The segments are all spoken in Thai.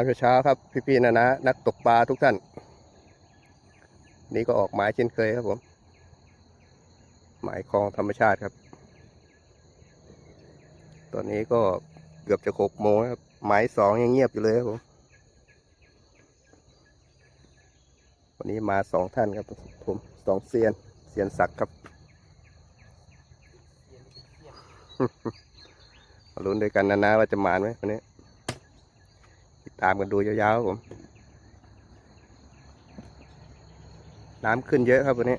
ามเช้าๆครับ พี่ๆนะนะนักตกปลาทุกท่าน นี่ก็ออกหมายเช่นเคยครับผม หมายคลองธรรมชาติครับ ตอนนี้ก็เกือบจะหกโมงครับ หมายสองยังเงียบอยู่เลยครับผม วันนี้มาสองท่านครับผมสองเซียนเซียนศักดิ์ครับลุ้นด้วยกันนะนะว่าจะหมานไหมวันนี้ ตามกันดูยาวๆครับผม น้ำขึ้นเยอะครับวันนี้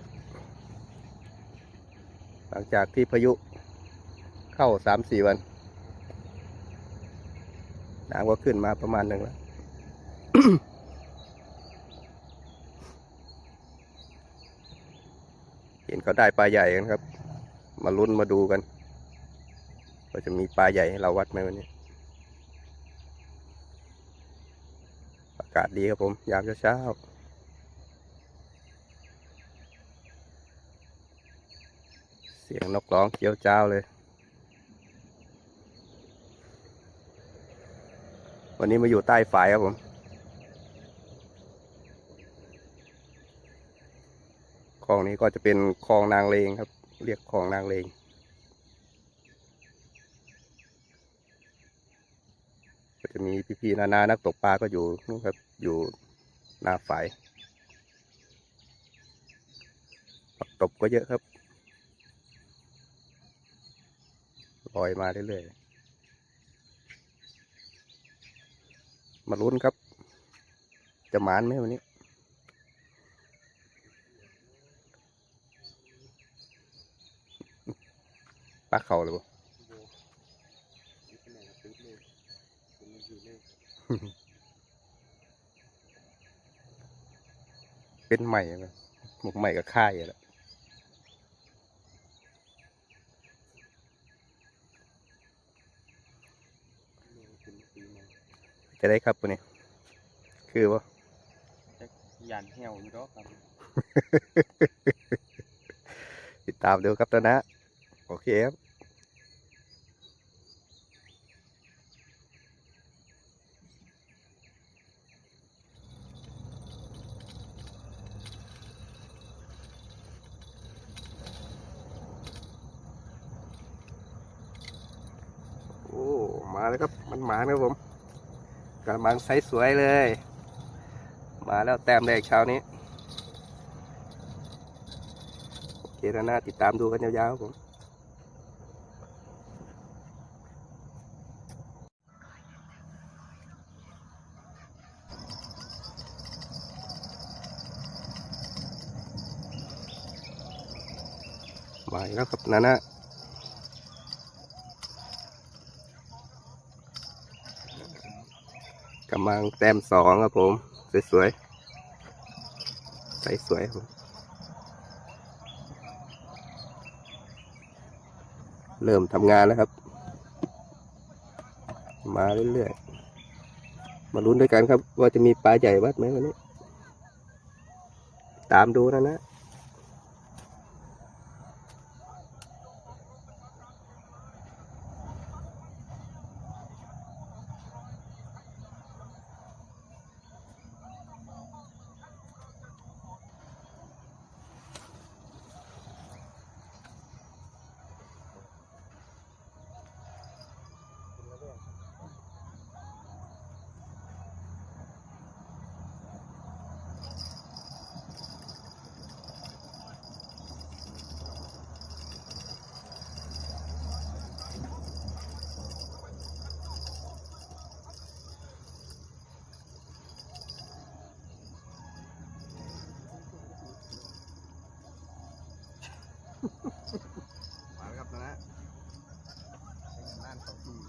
หลังจากที่พายุเข้าสามสี่วัน น้ำก็ขึ้นมาประมาณหนึ่งแล้วเห็นเขาได้ปลาใหญ่กันครับ มาลุ้นมาดูกันว่าจะมีปลาใหญ่ให้เราวัดไหมวันนี้ากาศดีครับผม ยามเช้าๆ เสียงนกร้องเจียวจ้าวเลย วันนี้มาอยู่ใต้ฝายครับผมคลองนี้ก็จะเป็นคลองนางเลงครับ เรียกคลองนางเลง ก็จะ มีพี่ๆนานานักตกปลาก็อยู่นู่นครับอยู่หน้าฝายผักตบก็เยอะครับลอยมาเรื่อยๆ มาลุ้นครับ จะหมานไหมวันนี้ปลาเขาเลย เป็นใหม่ไหมหมกใหม่กับค่ายอะแหละจะได้ครับวันนี้คือว่ายันเหี่ยวอยู่ดอกครับ ติดตามดูครับตอนนะ โอเคครับ โอ้ มาแล้วครับมันหมานะผมกระมังไซส์สวยเลย มาแล้วแต้มแรกเช้านี้โอเคแล้วนะติดตามดูกันยาวๆผมมาแล้วครับนานะ กำลังแต้มสองครับผม สวยๆใสสวยครับผมเริ่มทำงานแล้วครับ มาเรื่อยๆ มาลุ้นด้วยกันครับ ว่าจะมีปลาใหญ่วัดไหมวันนี้ ตามดูนะนะ มาแล้วครับนะฮะเป็น่านเขาดี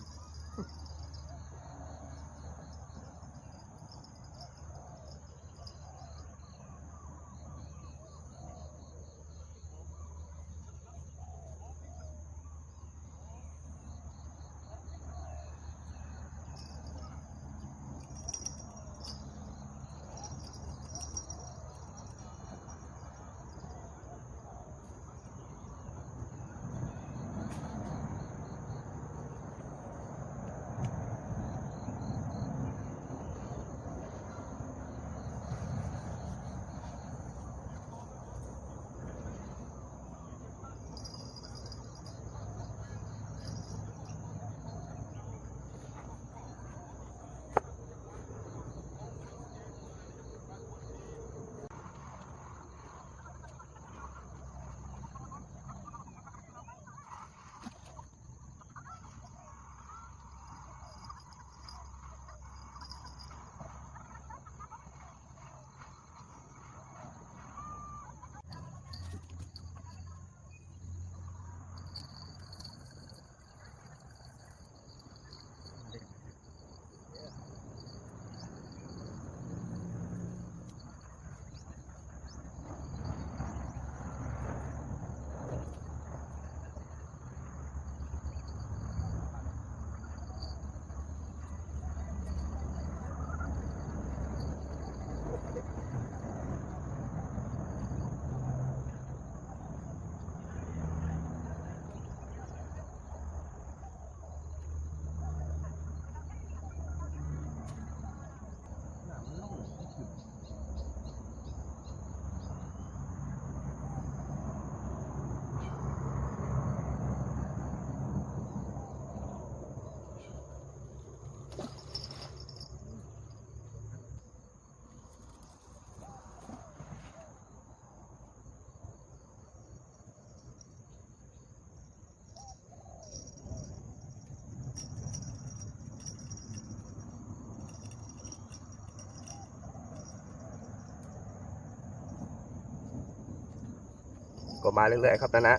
ก็มาเรื่อยๆครับนะนะ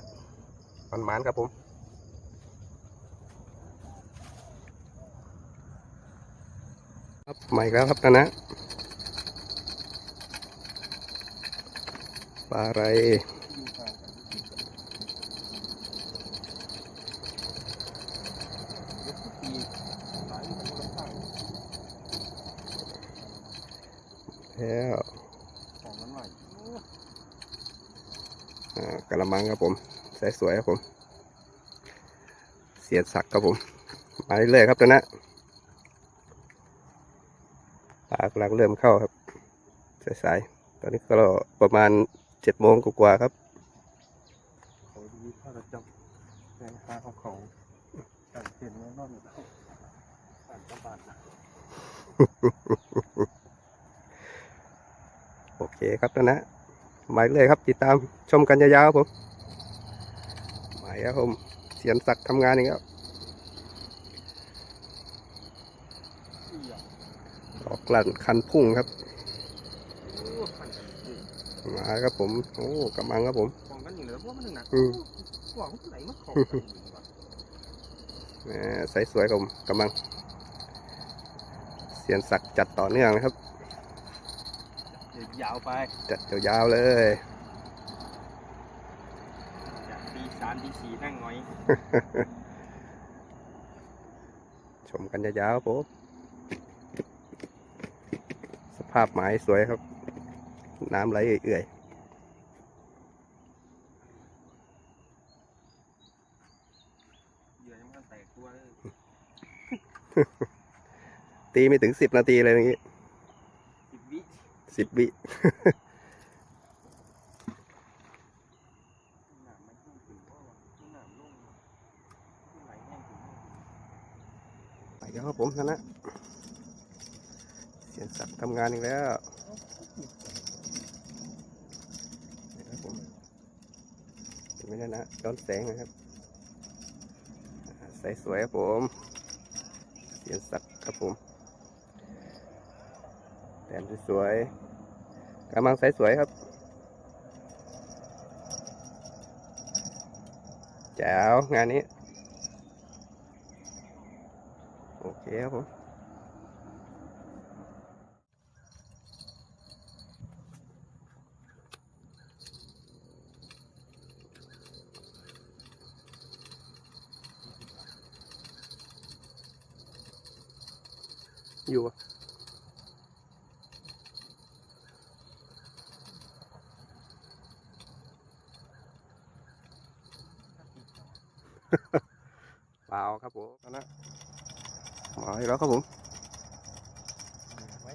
มันมันครับผมครับใหม่แล้วครับนะนะปลาอะไรแล้ว ของมันหน่อย อ่า กระมังครับผมใสสวยครับผม เสียดสักครับผมมาเรื่อยๆครับนะนะปลากำลังเริ่มเข้าครับสายๆตอนนี้ก็ประมาณเจ็ดโมงกว่าๆครับเขาดีข้าจะจับแรงค้าของเขาแต่เห็นว่านอนอยู่แล้วผ่านกระบาดนะโอเคครับนะนะ มาเรื่อยครับ ติดตามชมกันยาวๆครับผมมาครับผมเสียนสักดิ์ทำงานอีกแล้วอีหยังออกกลั่นคันพุ่งครับโอ้ขันกันจริงมาครับผมโอ้กำลังครับผมของกันอยู่แล้วเพราะว่ามันหนักอืมหวังไหนมาของกันอยู่วะแหมใสสวยครับผมกำลังเสียนสักดิ์จัดต่อเนื่องนะครับเดี๋ ยวยาวไปจัดยาวๆเลยจากตีสามตีสี่นั่งหน่อย ชมกันยาวๆครับผมสภาพหมายสวยครับ น้ำไหลเอื่อยเหยื่อยังไม่ทันแตกตัวเลยๆตีไม่ถึงสิบนาทีเลยเมื่อกี้สิบวิ สิบวิไปแล้วครับผมนั่นนะเสียนสักดิ์ทำงานอีกแล้วนะครับผมไม่ได้นะย้อนแสงนะครับใสสวยครับผมเสียนสักดิ์ครับผม แต้มสวยๆกำลังใสสวยครับแจ๋วงานนี้ โอเคครับผมอยู่อะเปล่าครับ ผมนนั้นมาอีกแล้วครับผมไว้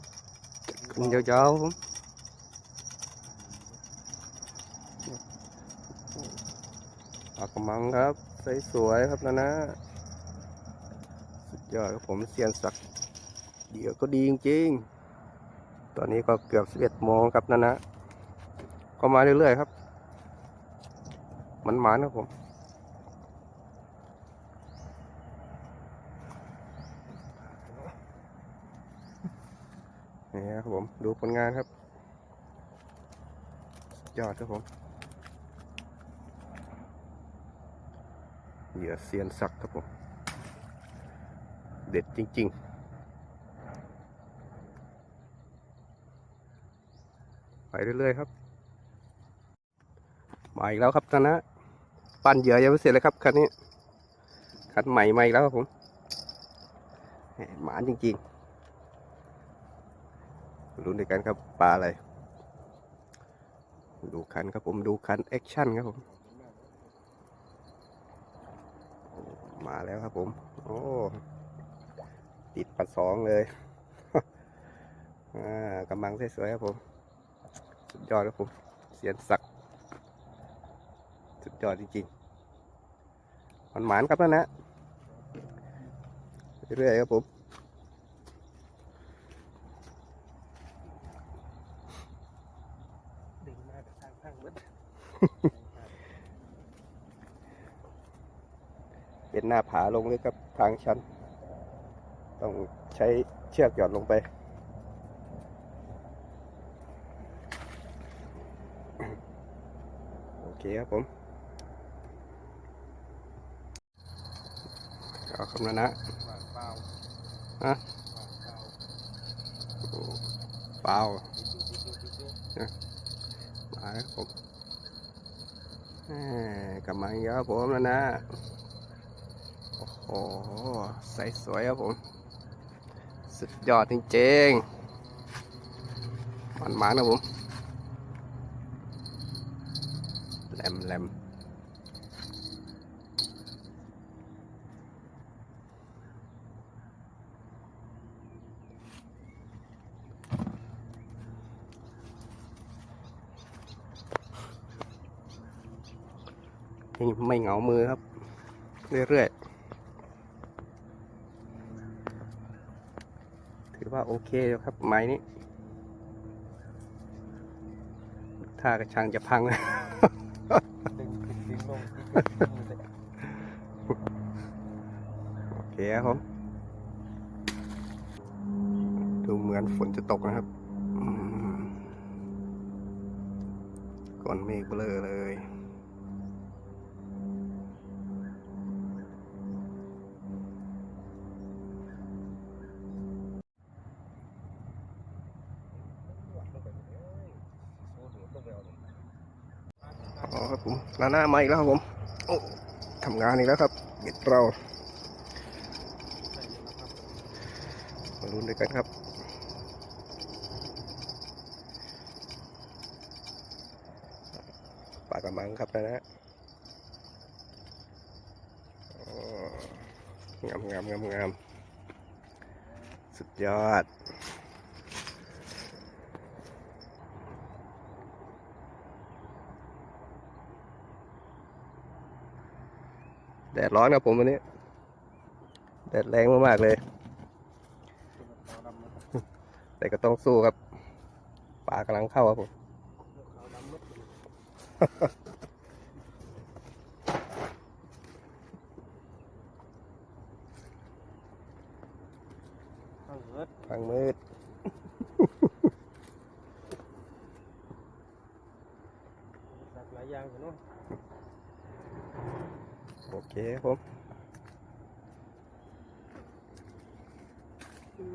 ขึ้นยาวๆผมปากระมังครับใสสวยครับนะนะสุดยอดครับผมเซียนสักเดี๋ยวก็ดีจริงๆ ตอนนี้ก็เกือบสิบเอ็ดโมงครับนะนะ ก็มาเรื่อยๆครับ มันหมานครับผม ครับผม ดูผลงานครับ ยอดครับผม เหยื่อเซียนสักครับผม เด็ดจริง ๆไปเรื่อยๆครับ มาอีกแล้วครับท่านนะ ปั้นเหยื่อยังไม่เสร็จเลยครับคันนี้ คันใหม่มาอีกแล้วครับผมหมหมานจริงๆ ลุ้นด้วยกันครับปลาอะไร ดูคันครับผมดูคันแอคชั่นครับผม มาแล้วครับผม โอ้ติดปัดสองเลยอ่ากำลังสวยๆครับผม สุดยอดครับผม เสียนสัก สุดยอดจริงๆมันหมานครับนั่นนะเรื่อยๆครับผม ดึงมาแต่ทางข้างเบิด เป็นหน้าผาลงเลยครับทางชัน ต้องใช้เชือกหย่อนลงไป โอเคครับผมเอาคำนั้นนะหวานเปล่าฮะหวานเปล่าเปล่าจิ๊บจิ๊บจิ๊บจิ๊บมาครับผมแหม่ กลับมาเยอะผมแล้วนะ โอ้โห ใสสวยครับผม สุดยอดจริงๆมันมานะผม แหลมแหลม นี่ ไม่เหงามือครับ เรื่อยๆ ถือว่าโอเคแล้วครับ ไม้นี้ ถ้ากระชังจะพังนะดึงดึงดึงลงจิ๊บจิ๊บจิ๊บเลยโอเคครับผมดูเหมือนฝนจะตกนะครับ ก่อนเมฆเบลอเลย ลาหน้ามาอีกแล้วครับผมโอ้ทำงานอีกแล้วครับเด็ดเรามาลุ้นด้วยกันครับปากกระมังครับนะนะงามงามงามงามสุดยอด แดดร้อนครับผมวันนี้ แดดแรงมากๆเลย แต่ก็ต้องสู้ครับ ปลากำลังเข้าครับผม ขาวดำมืดเลยข้างเฮิร์ต ทางมืด สักหลายอย่างอยู่เนาะ โอเคครับผม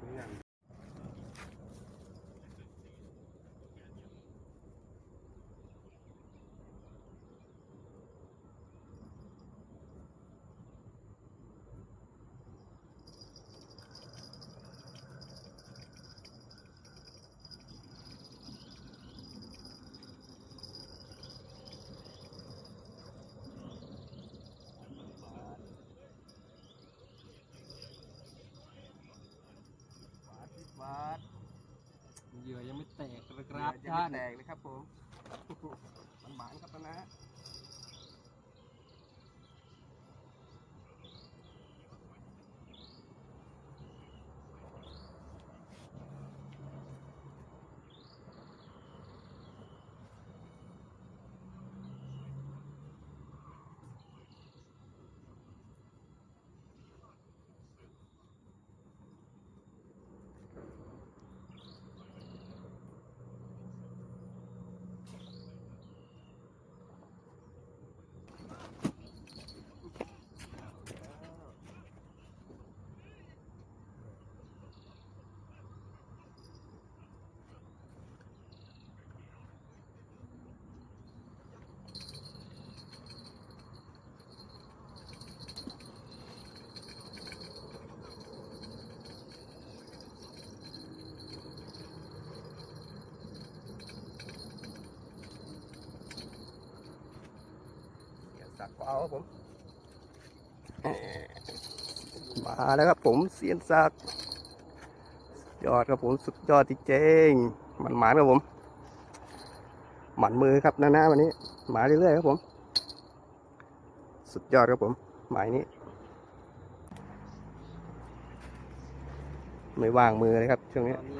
สวยงาม บาท เหยื่อยังไม่แตกกระกครารับบท่านแตกเลยครับผมมันหมานครับนะ เสียนสักดิ์ก็เอาครับผมแหมาแล้วครับผมเสียนสักดิ์ยอดครับผมสุดยอดจริงๆมันหมานครับผม หมันมือครับหน้าๆวันนี้หมาเรื่อยๆครับผม สุดยอดครับผมหมายนี้ ไม่ว่างมือเลยครับช่วงนี้ ตอนนี้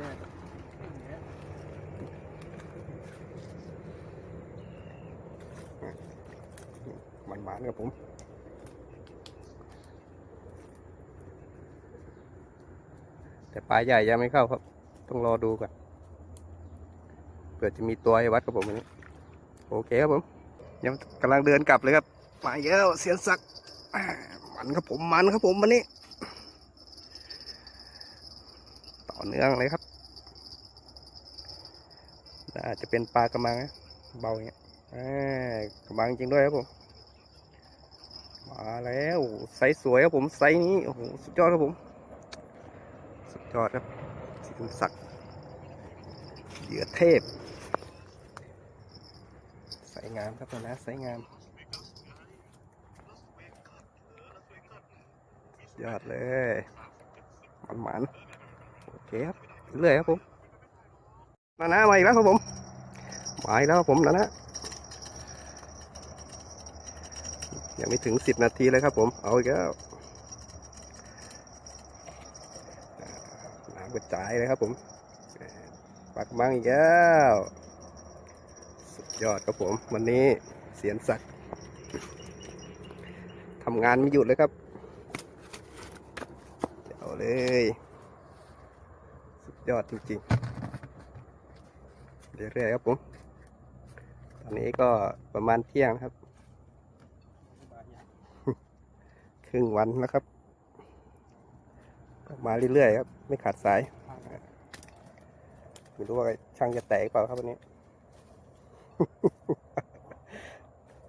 มันหมาน ครับผมแต่ปลาใหญ่ยังไม่เข้าครับ ต้องรอดูก่อนเผื่อจะมีตัวให้วัดครับผมวันนี้ โอเคครับผม ยังกำลังเดินกลับเลยครับมาเยอะเสียนสักมันครับผมมันครับผมวันนี้ ต่อเนื่องเลยครับน่าจจะเป็นปลากระมังนะเบาอย่างเงี้ยอ่ากระมังจริงด้วยครับผม แล้วไซส์สวยครับผมไซส์นี้โอ้โหสุดยอดครับผม สุดยอดครับสียนสักเหยื่อเทพใสงามครับนะใสงาม ยอดเลยมันหมันโอเคครับเรื่อยครับผมนานะมาอีกแล้วครับผมมาอีกแล้วครับผมนานะ ยังไม่ถึงสิบนาทีเลยครับผม เอาอีกแล้วน้ำกระจายเลยครับผมปากมังอีกแล้วสุดยอดครับผม วันนี้เสียนสักดิ์ทำงานไม่หยุดเลยครับเอาเลย สุดยอดจริงๆเรื่อยๆครับผม ตอนนี้ก็ประมาณเที่ยงครับ ครึ่งวันแล้วครับ มาเรื่อยๆครับ ไม่ขาดสายไม่รู้ว่าช่างจะแตกเปล่าครับวันนี้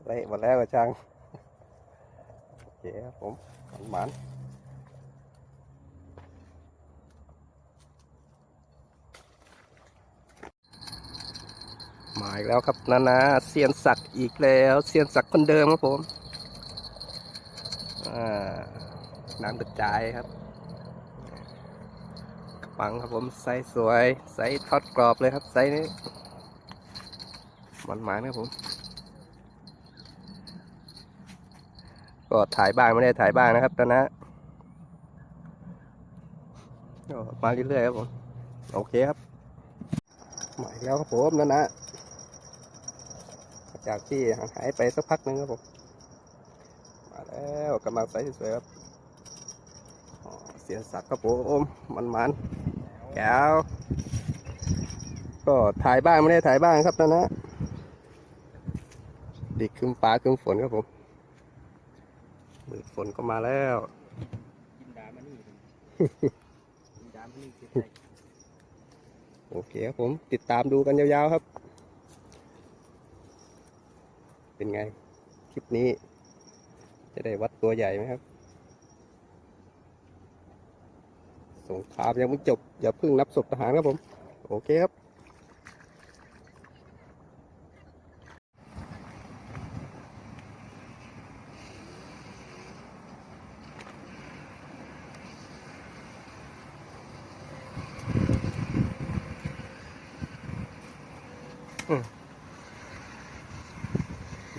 เละหมดแล้วช่างโอเคครับผมมันหมันมาอีกแล้วครับนานาเซียนสักดิ์อีกแล้ว เซียนสักดิ์คนเดิมครับผม น้ำกระจายครับกระปังครับผมไซส์สวยไซส์ทอดกรอบเลยครับไซส์นี้มันหมานครับผม ก็ถ่ายบ้างไม่ได้ถ่ายบ้างนะครับตอนนะก็มาเรื่อยๆครับผม โอเคครับมาอีกแล้วครับผมนั่นนะ จากที่หายไปสักพักหนึงครับผม แล้วกำลังใสสวยๆครับอ๋อเสียงสักดิ์ครับผมมันมันๆแก้วก็ถ่ายบ้างไม่ได้ถ่ายบ้างครับนั่นนะดิกขึ้นฟ้าขึ้นฝนครับผมมืดฝนก็มาแล้วกินดามันนี่กินดามันนี่เก็บได้โอเคครับผมติดตามดูกันยาวๆครับ เป็นไง คลิปนี้ จะได้วัดตัวใหญ่ไหมครับ สงครามยังไม่จบ อย่าเพิ่งนับศพทหารครับผม โอเคครับ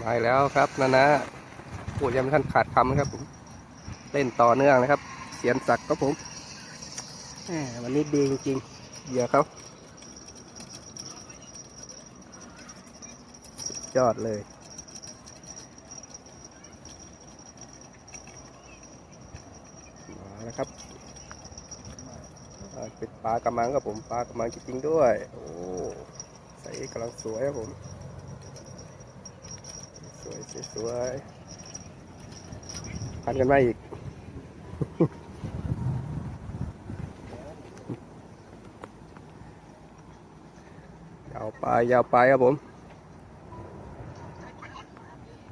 มาแล้วครับนะนะ พูดยังไม่ทันขาดคำครับผม เล่นต่อเนื่องนะครับ เสียนสักครับผมวันนี้ดีจริงๆเหยื่อเขายอดเลยมาแล้วครับเป็นปลากระมังครับผมปลากระมังจริงๆด้วย โอ้ใส่กำลังสวยครับผม สวยสวยสวย พันกันมาอีก ยาวไปยาวไปครับผม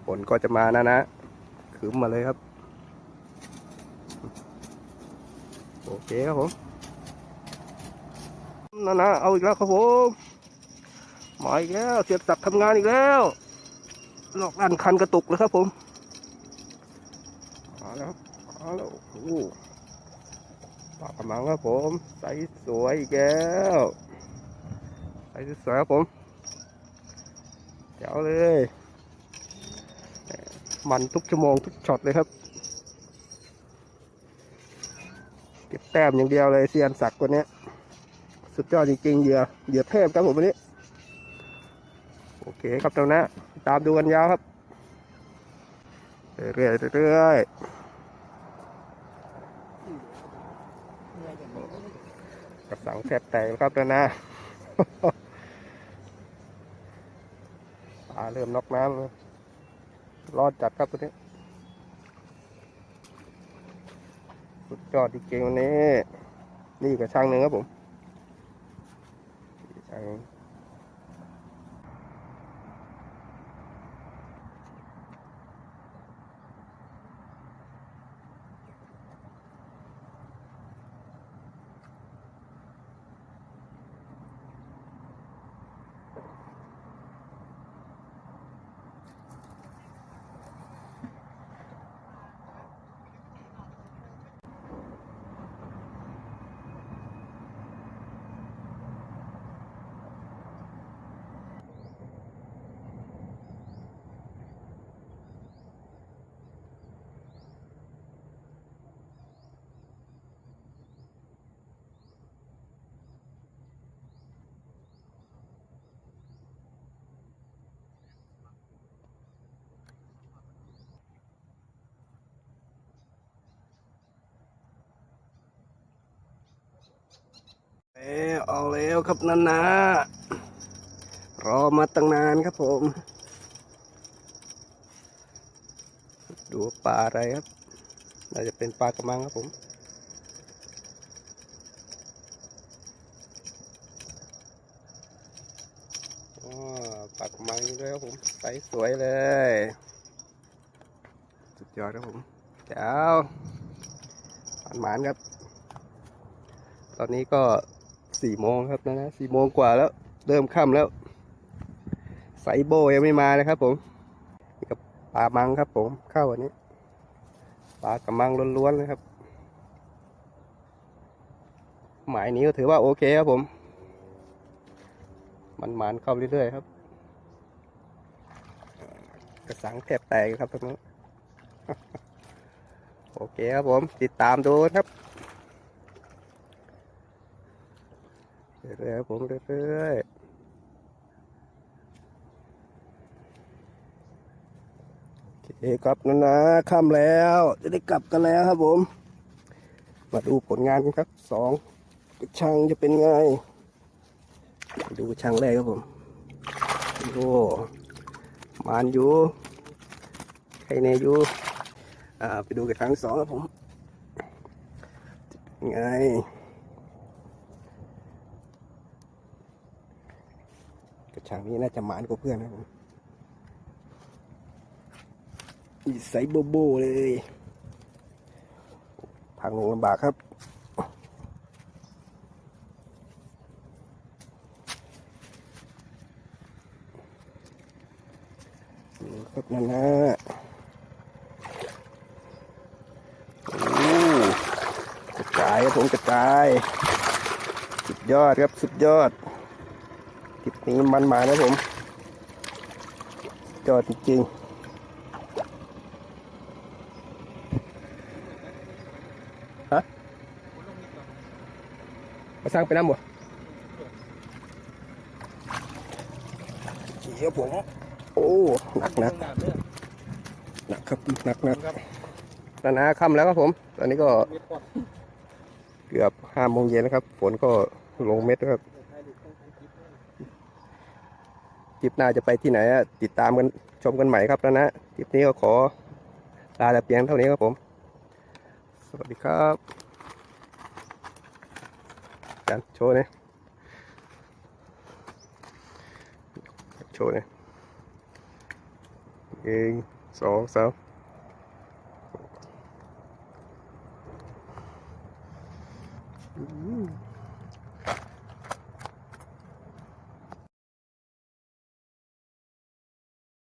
ฝนก็จะมานะนะคืมมาเลยครับ โอเคครับผมนะนะเอาอีกแล้วครับผมมาอีกแล้ว เสียบสักดิ์ทำงานอีกแล้วลอกด้านคันกระตุกเลยครับผม มาแล้วมาแล้วโอ้ปลากระมังครับผมใสสวยอีกแล้วใสสวยครับผมเจ๋วเลย มันทุกชั่วโมงทุกช็อตเลยครับ เก็บแต้มอย่างเดียวเลยเซียนสักคนนี้ยสุดยอดจริงๆเหยื่อเหยื่อเทพครับผมวันนี้ โอเคครับเจ้านะ ตามดูกันยาวครับ เรื่อยๆเรื่อยๆ กระสังแทบแตกครับแล้วนะปลาเริ่มนอกน้ำรอดจัดครับตัวนี้ สุดยอดจริงๆวันนี้ นี่กับช่างหนึ่งครับผมช่าง เอ้เอาแล้วครับนานารอมาตั้งนานครับผม ดูปลาอะไรครับ น่าจะเป็นปลากระมังครับผมปลากระมังด้วยครับผมใสสวยเลย สุดยอดครับผมเจ้าหมานๆครับ ตอนนี้ก็ สี่โมงครับนะนะสี่โมงกว่าแล้ว เริ่มค่ำแล้ว ไซโบยังไม่มานะครับผมกับปลามังครับ ผมเข้าวันนี้ปลากระมังล้วนๆเลยครับ หมายนี้ก็ถือว่าโอเคครับผม มันหมานเข้าเรื่อยๆครับ กระสังแทบแตกครับตรงนี้โอเคครับผม ติดตามดูครับ เรื่อยๆครับผมเรื่อยๆโอเคครับนะนะค่ำแล้ว จะได้กลับกันแล้วครับผม มาดูผลงานครับสองช่างจะเป็นไง ดูช่างแรกครับผมโอ้มานอยู่ใครเนยอยู่อ่าไปดูกับครั้งสองครับผมไง กระชังนี้น่าจะหมานกว่าเพื่อนนะผมใสโบโบเลยทางลงลำบากครับครับนั่นนะกระจายครับผมกระจาย สุดยอดครับ สุดยอด คลิปนี้มันมานะผมยอดจริงฮะมาสร้างไปน้ำบ่เดี๋ยวผม โอ้หนักหนักหนักครับหนักหนักนานาค่ำแล้วครับผม ตอนนี้ก็ เกือบห้าโมงเย็นนะครับ ฝนก็ลงเม็ดครับ คลิปหน้าจะไปที่ไหนอะติดตามกันชมกันใหม่ครับแล้วนะคลิปนี้ก็ขอลาแต่เพียงเท่านี้ครับผม สวัสดีครับจันโชว์เนี่ยโชว์เนี่ยหนึ่งสองสาม